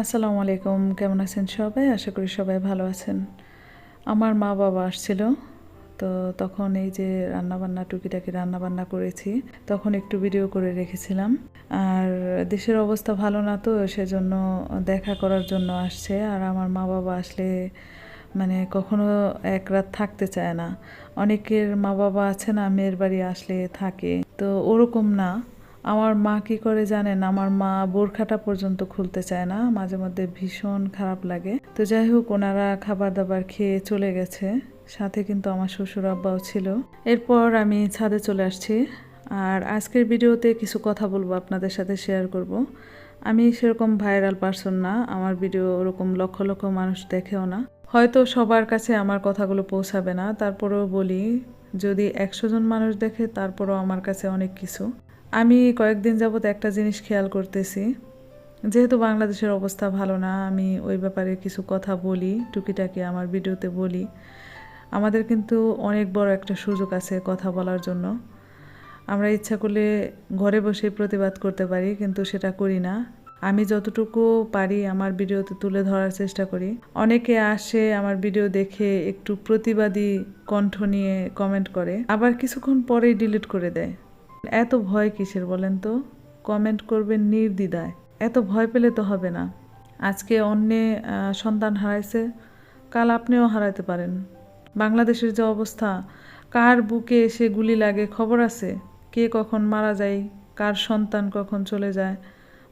আসসালামু আলাইকুম, কেমন আছেন সবাই? আশা করি সবাই ভালো আছেন। আমার মা বাবা আসছিল, তো তখন এই যে রান্নাবান্না, টুকিটাকি রান্নাবান্না করেছি, তখন একটু ভিডিও করে রেখেছিলাম। আর দেশের অবস্থা ভালো না তো, সেজন্য দেখা করার জন্য আসছে। আর আমার মা বাবা আসলে মানে কখনো এক রাত থাকতে চায় না। অনেকের মা বাবা আছে না, মেয়ের বাড়ি আসলে থাকে। তো ওরকম না। আমার মা কি করে জানেন? আমার মা বোরখাটা পর্যন্ত খুলতে চায় না। মাঝে মধ্যে ভীষণ খারাপ লাগে। তো যাই হোক, ওনারা খাবার দাবার খেয়ে চলে গেছে। সাথে কিন্তু আমার শ্বশুর আব্বাও ছিল। এরপর আমি ছাদে চলে আসছি। আর আজকের ভিডিওতে কিছু কথা বলব, আপনাদের সাথে শেয়ার করব। আমি সেরকম ভাইরাল পারসন না। আমার ভিডিও ওরকম লক্ষ লক্ষ মানুষ দেখেও না। হয়তো সবার কাছে আমার কথাগুলো পৌঁছাবে না। তারপরেও বলি, যদি একশো জন মানুষ দেখে, তারপরও আমার কাছে অনেক কিছু। আমি কয়েকদিন যাবত একটা জিনিস খেয়াল করতেছি। যেহেতু বাংলাদেশের অবস্থা ভালো না, আমি ওই ব্যাপারে কিছু কথা বলি, টুকিটাকি আমার ভিডিওতে বলি। আমাদের কিন্তু অনেক বড় একটা সুযোগ আছে কথা বলার জন্য। আমরা ইচ্ছা করলে ঘরে বসে প্রতিবাদ করতে পারি, কিন্তু সেটা করি না। আমি যতটুকু পারি আমার ভিডিওতে তুলে ধরার চেষ্টা করি। অনেকে আসে আমার ভিডিও দেখে একটু প্রতিবাদী কণ্ঠ নিয়ে কমেন্ট করে, আবার কিছুক্ষণ পরেই ডিলিট করে দেয়। এত ভয় কিসের বলেন তো? কমেন্ট করবেন নির্দ্বিধায়। এত ভয় পেলে তো হবে না। আজকে অন্যে সন্তান হারাইছে, কাল আপনিও হারাইতে পারেন। বাংলাদেশের যে অবস্থা, কার বুকে এসে গুলি লাগে খবর আছে? কে কখন মারা যায়, কার সন্তান কখন চলে যায়,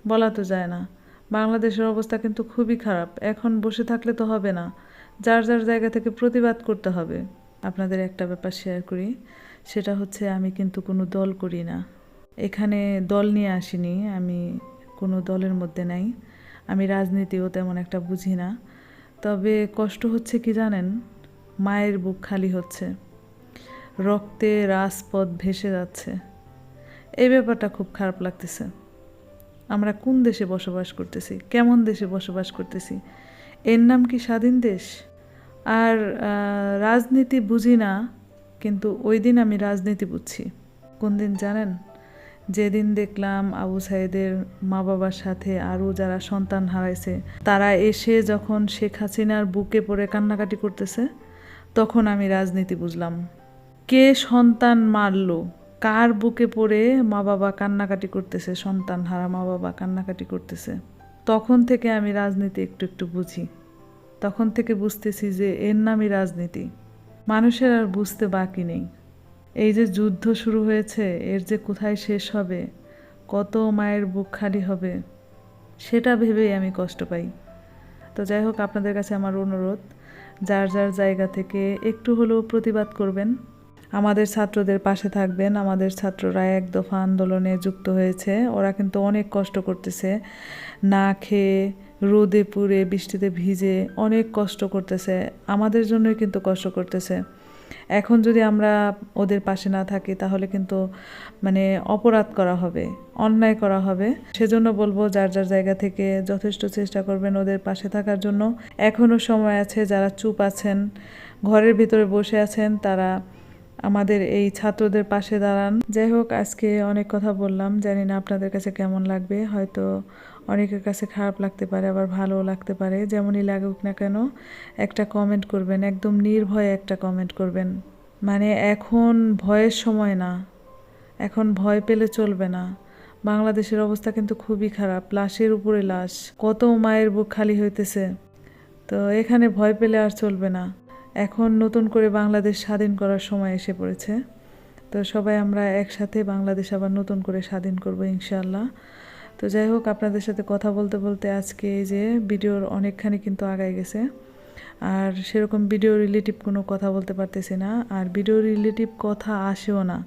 বলা তো যায় না। বাংলাদেশের অবস্থা কিন্তু খুবই খারাপ। এখন বসে থাকলে তো হবে না। যার যার জায়গা থেকে প্রতিবাদ করতে হবে। আপনাদের একটা ব্যাপার শেয়ার করি। সেটা হচ্ছে আমি কিন্তু কোনো দল করি না। এখানে দল নিয়ে আসিনি, আমি কোনো দলের মধ্যে নাই। আমি রাজনীতিও তেমন একটা বুঝি না। তবে কষ্ট হচ্ছে কি জানেন? মায়ের বুক খালি হচ্ছে। রক্তে রাজপথ ভেসে যাচ্ছে। এই ব্যাপারটা খুব খারাপ লাগতেছে। আমরা কোন দেশে বসবাস করতেছি? কেমন দেশে বসবাস করতেছি? এর নাম কি স্বাধীন দেশ? আর রাজনীতি বুঝি না। কিন্তু ওই দিন আমি রাজনীতি বুঝছি। কোন দিন জানেন? যেদিন দেখলাম আবু সাইদের মা বাবার সাথে আরও যারা সন্তান হারাইছে, তারা এসে যখন শেখ হাসিনার বুকে পড়ে কান্নাকাটি করতেছে, তখন আমি রাজনীতি বুঝলাম। কে সন্তান মারলো? কার বুকে পড়ে মা বাবা কান্নাকাটি করতেছে, সন্তান হারা মা বাবা কান্নাকাটি করতেছে? তখন থেকে আমি রাজনীতি একটু একটু বুঝি। তখন থেকে বুঝতেছি যে এর নামই রাজনীতি। মানুষের আর বুঝতে বাকি নেই। এই যে যুদ্ধ শুরু হয়েছে, এর যে কোথায় শেষ হবে, কত মায়ের বুক খালি হবে, সেটা ভেবেই আমি কষ্ট পাই। তো যাই হোক, আপনাদের কাছে আমার অনুরোধ, যার যার জায়গা থেকে একটু হলেও প্রতিবাদ করবেন, আমাদের ছাত্রদের পাশে থাকবেন। আমাদের ছাত্ররা এক দফা আন্দোলনে যুক্ত হয়েছে, ওরা কিন্তু অনেক কষ্ট করতেছে, না খেয়ে রোদে পুড়ে, বৃষ্টিতে ভিজে অনেক কষ্ট করতেছে। আমাদের জন্যই কিন্তু কষ্ট করতেছে। এখন যদি আমরা ওদের পাশে না থাকি, তাহলে কিন্তু মানে অপরাধ করা হবে, অন্যায় করা হবে। সেজন্য বলব, যার যার জায়গা থেকে যথেষ্ট চেষ্টা করবেন ওদের পাশে থাকার জন্য। এখনও সময় আছে, যারা চুপ আছেন, ঘরের ভিতরে বসে আছেন, তারা আমাদের এই ছাত্রদের পাশে দাঁড়ান। যাই হোক, আজকে অনেক কথা বললাম। জানি না আপনাদের কাছে কেমন লাগবে, হয়তো অনেকের কাছে খারাপ লাগতে পারে, আবার ভালোও লাগতে পারে। যেমনই লাগুক না কেন, একটা কমেন্ট করবেন, একদম নির্ভয়ে একটা কমেন্ট করবেন। মানে এখন ভয়ের সময় না। এখন ভয় পেলে চলবে না। বাংলাদেশের অবস্থা কিন্তু খুবই খারাপ, লাশের উপরে লাশ। কত মায়ের বুক খালি হইতেছে। তো এখানে ভয় পেলে আর চলবে না। এখন নতুন করে বাংলাদেশ স্বাধীন করার সময় এসে পড়েছে। তো সবাই আমরা একসাথে বাংলাদেশ আবার নতুন করে স্বাধীন করব ইনশাআল্লাহ। তো যাই হোক, আপনাদের সাথে কথা বলতে বলতে আজকে এই যে ভিডিওর অনেকখানি কিন্তু আগায় গেছে। আর সেরকম ভিডিও রিলেটিভ কোনো কথা বলতে পারতেছি না। আর ভিডিও রিলেটিভ কথা আসেও না।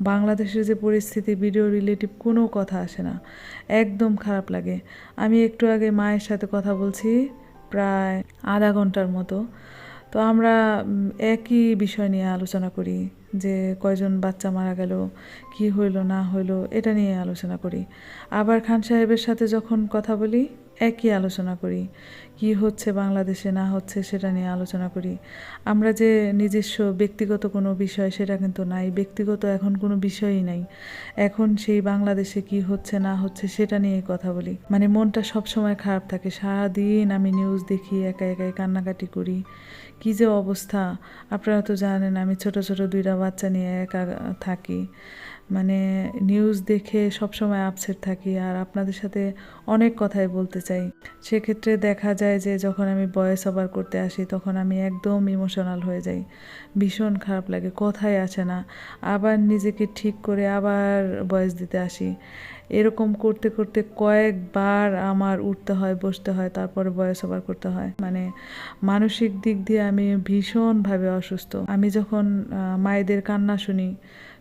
বাংলাদেশের যে পরিস্থিতি, ভিডিও রিলেটিভ কোনো কথা আসে না। একদম খারাপ লাগে। আমি একটু আগে মায়ের সাথে কথা বলছি, প্রায় আধা ঘণ্টার মতো। তো আমরা একই বিষয় নিয়ে আলোচনা করি। যে কয়জন বাচ্চা মারা গেল, কি হইল, না হইল, এটা নিয়ে আলোচনা করি। আবার খান সাহেবের সাথে যখন কথা বলি একই আলোচনা করি। কি হচ্ছে বাংলাদেশে, না হচ্ছে সেটা নিয়ে আলোচনা করি। আমরা যে নিজস্ব, ব্যক্তিগত কোনো বিষয় সেটা কিন্তু নাই, ব্যক্তিগত এখন কোনো বিষয়ই নাই। এখন সেই বাংলাদেশে কি হচ্ছে, না হচ্ছে সেটা নিয়ে কথা বলি। মানে মনটা সব সময় খারাপ থাকে। সারাদিন আমি নিউজ দেখি, একা একাই কান্নাকাটি করি। কি যে অবস্থা? আপনারা তো জানেন আমি ছোট ছোট দুইটা বাচ্চা নিয়ে একা থাকি। মানে নিউজ দেখে সবসময় আপসেট থাকি আর আপনাদের সাথে অনেক কথাই বলতে চাই। সেক্ষেত্রে দেখা যায় যে যখন আমি বয়েস ওভার করতে আসি, তখন আমি একদম ইমোশনাল হয়ে যাই। ভীষণ খারাপ লাগে, কথাই আসে না। আবার নিজেকে ঠিক করে আবার বয়স দিতে আসি। এরকম করতে করতে কয়েকবার আমার উঠতে হয়, বসতে হয়, তারপরে ভয়েস ওভার করতে হয়। মানে মানসিক দিক দিয়ে আমি ভীষণভাবে অসুস্থ। আমি যখন মায়েদের কান্না শুনি,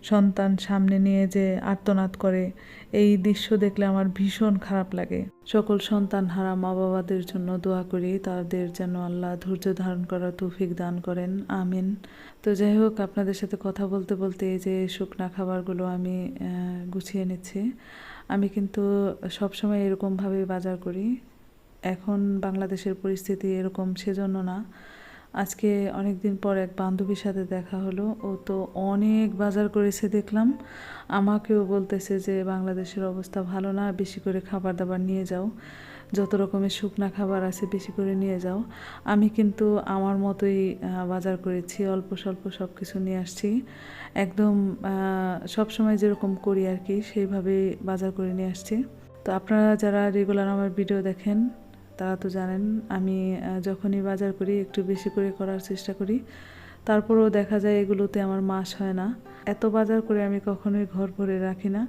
সন্তান সামনে নিয়ে যে আর্তনাদ করে, এই দৃশ্য দেখলে আমার ভীষণ খারাপ লাগে। সকল সন্তান হারা মা বাবাদের জন্য দোয়া করি, তাদের যেন আল্লাহ ধৈর্য ধারণ করার তৌফিক দান করেন। আমিন। তো যাই হোক, আপনাদের সাথে কথা বলতে বলতে এই যে শুকনা খাবারগুলো আমি গুছিয়ে নিচ্ছি। আমি কিন্তু সবসময় এরকমভাবে বাজার করি। এখন বাংলাদেশের পরিস্থিতি এরকম সেজন্য না। আজকে অনেক দিন পর এক বান্ধবীর সাথে দেখা হলো। ও তো অনেক বাজার করেছে দেখলাম। আমাকেও বলতেছে যে, বাংলাদেশের অবস্থা ভালো না, বেশি করে খাবার দাবার নিয়ে যাও। যত রকমের শুকনা খাবার আছে বেশি করে নিয়ে যাও। আমি কিন্তু আমার মতোই বাজার করেছি, অল্প স্বল্প সব কিছু নিয়ে আসছি। একদম সব সময় যেরকম করি আর কি সেইভাবেই বাজার করে নিয়ে আসছি। তো আপনারা যারা রেগুলার আমার ভিডিও দেখেন, তারা তো জানেন, আমি যখনই বাজার করি, একটু বেশি করে করার চেষ্টা করি। তারপরেও দেখা যায় এগুলোতে আমার মাস হয় না। এত বাজার করে আমি কখনোই ঘর ভরে রাখি না।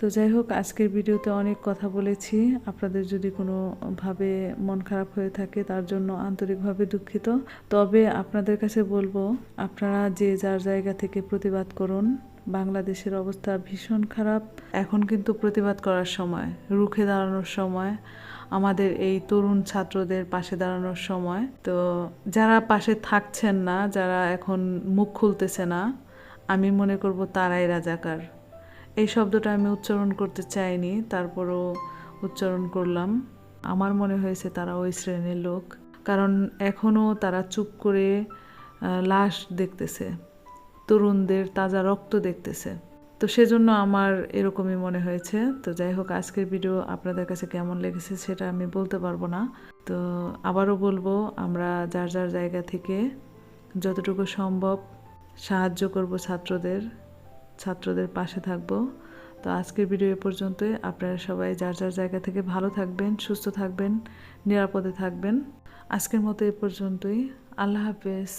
তো যাই হোক, আজকের ভিডিওতে অনেক কথা বলেছি। আপনাদের যদি কোনোভাবে মন খারাপ হয়ে থাকে, তার জন্য আন্তরিকভাবে দুঃখিত। তবে আপনাদের কাছে বলব, আপনারা যে যার জায়গা থেকে প্রতিবাদ করুন, বাংলাদেশের অবস্থা ভীষণ খারাপ। এখন কিন্তু প্রতিবাদ করার সময়, রুখে দাঁড়ানোর সময়, আমাদের এই তরুণ ছাত্রদের পাশে দাঁড়ানোর সময়। তো যারা পাশে থাকছেন না, যারা এখন মুখ খুলতেছে না, আমি মনে করব তারাই রাজাকার। এই শব্দটা আমি উচ্চারণ করতে চাইনি, তারপরও উচ্চারণ করলাম। আমার মনে হয়েছে তারা ওই শ্রেণির লোক, কারণ এখনও তারা চুপ করে লাশ দেখতেছে, তরুণদের তাজা রক্ত দেখতেছে। তো সেজন্য আমার এরকমই মনে হয়েছে। তো যাই হোক, আজকের ভিডিও আপনাদের কাছে কেমন লেগেছে সেটা আমি বলতে পারব না। তো আবারও বলব, আমরা যার যার জায়গা থেকে যতটুকু সম্ভব সাহায্য করব ছাত্রদের। ছাত্রদের পাশে থাকব। তো আজকের ভিডিও এ পর্যন্তই। আপনারা সবাই যার যার জায়গা থেকে ভালো থাকবেন, সুস্থ থাকবেন, নিরাপদে থাকবেন। আজকের মতো এ পর্যন্তই। আল্লাহ হাফেজ।